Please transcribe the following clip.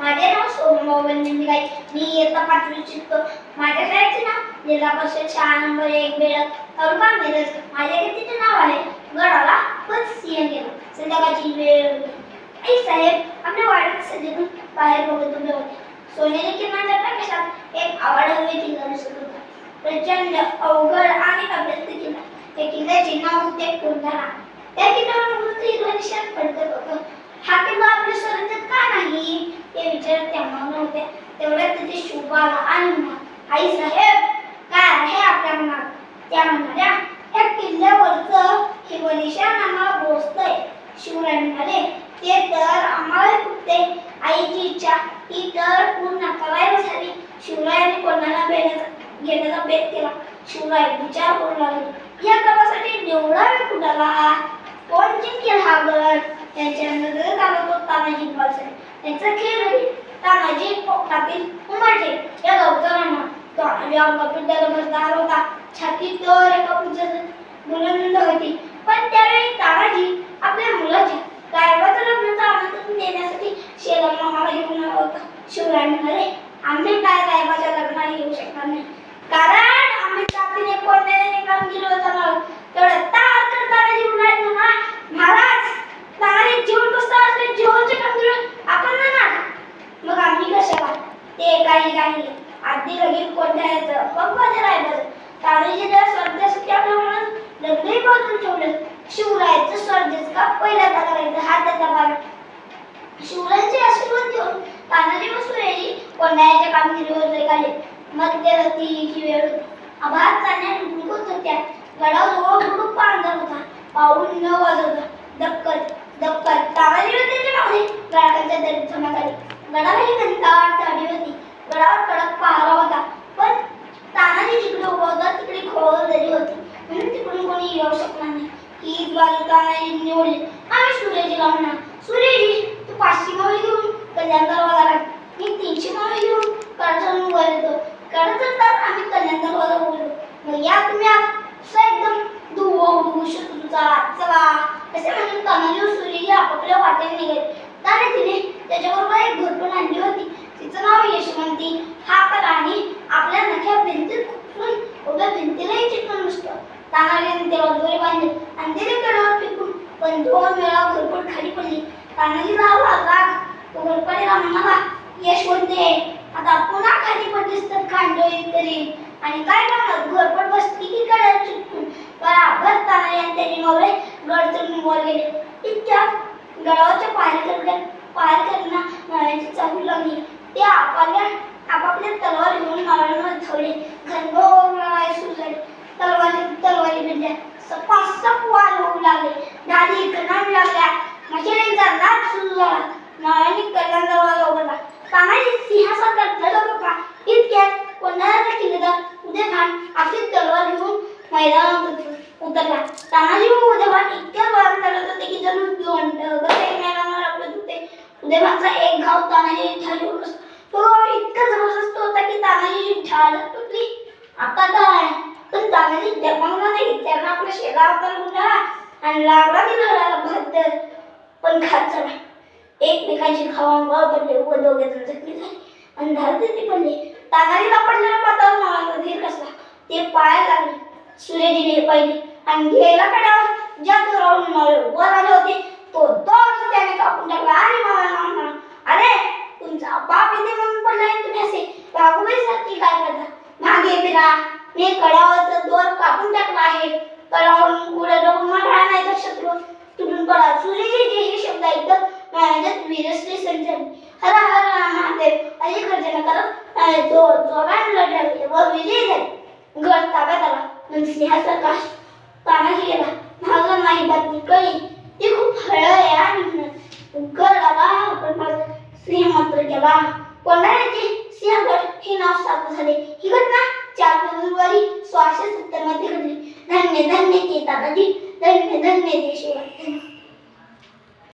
माझे नाव सोमभाऊ बंदिंगाई मी इयत्ता पाचवी शिकतो. माझ्या शाळेचे नाव जिल्हा परिषद शाळा नंबर एक बेळक तालुका मिरज. माझ्या व्यक्तीचे नाव आहे गडाला पण सीएम गेलो. संध्याकाळची वेळ आई साहेब आपल्या वाड्यात सजेतून बाहेर बघत उभे होते. सोनेरी किरणाच्या प्रकाशात एक आवड हवे किल्ला दिसत होता प्रचंड अवघड आणि अभ्यस्त किल्ला. त्या किल्ल्याचे नाव होते कोणता त्या किल्ल्यावर मृत्यू निशाण पडत होतं हा किल्ला आपल्या स्वराज्यात का नाही हे विचार तेव्हा नव्हते तेवढ्यात तिथे शुभ आला आणि आई साहेब काय आहे आपल्या मनात? त्या म्हणाल्या या किल्ल्यावरचं हे निशाण आम्हाला बोचतंय शिवराय म्हणाले ते तर आम्हाला फुटते आईची इच्छा ही तर पूर्ण करायलाच झाली. शिवरायाने कोणाला घेण्याचा घेण्याचा बेत केला. शिवराय विचार करू लागले या कामासाठी एवढा वेळ कुणाला कोण जिंकेल हा गड? त्यांच्या नजरेत आला तो तानाजी पालसाहेब त्यांचा खेळ तानाजी पोटातील उमटले या गवतारांना तानाजी अंगातून त्याला बसणार होता छाती तर एका पुजाचं बुलंद होती. पण त्यावेळी तानाजी आपल्या मुलाच्या गायबाचं लग्नाचं आमंत्रण देण्यासाठी शेला मामाला घेऊन आला होता शिवराय म्हणाले आम्ही काय गायबाच्या लग्नाला येऊ शकणार नाही कारण आम्ही जातीने कोणत्याने काम केलं होतं ना तेवढं तार करताना जीवन आहे ना महाराज तानाजी जीवन कसं असते जीवनचे काम केलं आपण ना ना मग आम्ही कशाला ते काही काही आधी लगीन कोणत्याचं मग माझ्या राहिलं तानाजी त्या स्वर्गासाठी आपल्या मनात लग्नही बाजून ठेवलं शिवरायाचं स्वर्गच का पहिल्यांदा करायचं हा त्याचा भाग शिवरायांचे आशीर्वाद देऊन तानाजी व सुरेजी कोंडाळ्याच्या कामगिरीवर निघाले मध्यरात्रीची वेळ होती आभार चालण्या निघत होत्या. गडाजवळ खूप पांढर होता. पाऊल न वाजवता दक्कत दक्कत तानाजी व त्याच्यामागे गडाच्या दरीत जमा झाली गडाखाली घंटाळ झाडी होती. गडावर कडक पहारा होता. पण तानाजी जिकडे उभा होता तिकडे खोल झाली होती. म्हणून तिकडून कोणी येऊ शकणार नाही. ही बाजू तानाजी निवडली आम्ही सूर्याची लावणार सूर्यजी तू पाचशे मावळी घेऊन कल्याण दरवाजा काढ मी तीनशे मावळी घेऊन कडचण वर येतो कडचण तर आम्ही कल्याण दरवाजा बोललो मग या तुम्ही असं एकदम दुवा उडवू शकतो तुमचा चला. असे म्हणून तानाजी व सूर्यजी आपापल्या वाटेने निघाले. तिने त्याच्याबरोबर एक घरपण आणली होती. तिचं नाव यशवंती. हा कला आणि आपल्या नख्या भिंतीत खुपसून उभ्या भिंतीलाही चिकन बसतो. तानाजीने त्याला दोरे बांधले. आणि तिने कडावर फेकून पण दोन वेळा घरपड खाली पडली. तानाजीला आला. राग तो घरपडीला म्हणाला यशवंते आता पुन्हा खाली पडली आणि काय करणार घरपड बसली की कडावर चिटकून बराबर तानाजी आणि त्याचे नवरे गड चढून वर गेले इतक्या गडावरच्या पायऱ्या पायऱ्यांना नळ्याची चाहूल लागली. ते आपल्या आपापल्या तलवार घेऊन नळ्यांवर धावले. घनघोर लढाई सुरू झाली. तलवारी तलवारी भिडल्या सपासप वाल होऊ लागले. दादी गणावी लागल्या. मशिनीचा नाद सुरू झाला. नळ्यांनी कल्याण दरवाजा उघडला तानाजी सिंहासारखा धडक होता. इतक्यात कोणाला किल्लेदार उदयभान आपली तलवार घेऊन मैदानात उतरला. तानाजी व उदयभान इतक्या वार करत होते की जणू दोंड गसे मैदानावर आपले होते. उदयभानचा एक घाव तानाजी ठाली तो इतका जबरदस्त होता की तानाजी ढाल तुटली. आता काय? पण तानाजी दबावला नाही. त्यांना आपल्या शेगावकर गुंडाळा आणि लागला की लढायला भरत पण खात चला. एकमेकांची खावा पडले. व दोघे जण जखमी झाले. अंधार तिथे पडले. तानाजीला पडलेला पाताळ माळाचा धीर कसला? ते पाय लागले. सूर्यजीने पाहिले. आणि गेला कड्यावर ज्या जोरावरून मावळे वर आले होते तो दोन त्याने कापून टाकला. आणि मावळ्याला म्हणाला अरे तुमचा बाप इथे म्हणून पडलाय तुम्ही असे राघुबाई सारखी काय करता? मागे फिरा. मी कड्यावरचा दोर कापून टाकला आहे. कडावरून पुढे जाऊन मला नाही तर शत्रू. तुटून पडा. सूर्यजी हे शब्द ऐकत माझ्यात विरसले संचल हर हर महादेव. अशी गर्जना करत अं, जो जोराने लढले व विजयी झाले गड ताब्यात आला पण सिंहासारखा तानाजी गेला. माझा नाही बातमी कळी. ती खूप हळ आहे आणि म्हणत गड आला पण माझा सिंह मात्र गेला कोणाची? सिंहगड. हे नाव सार्थ झाले. ही घटना चार फेब्रुवारी सोळाशे सत्तरमध्ये घडली. धन्य धन्य ते तानाजी. धन्य धन्य ते शिवाय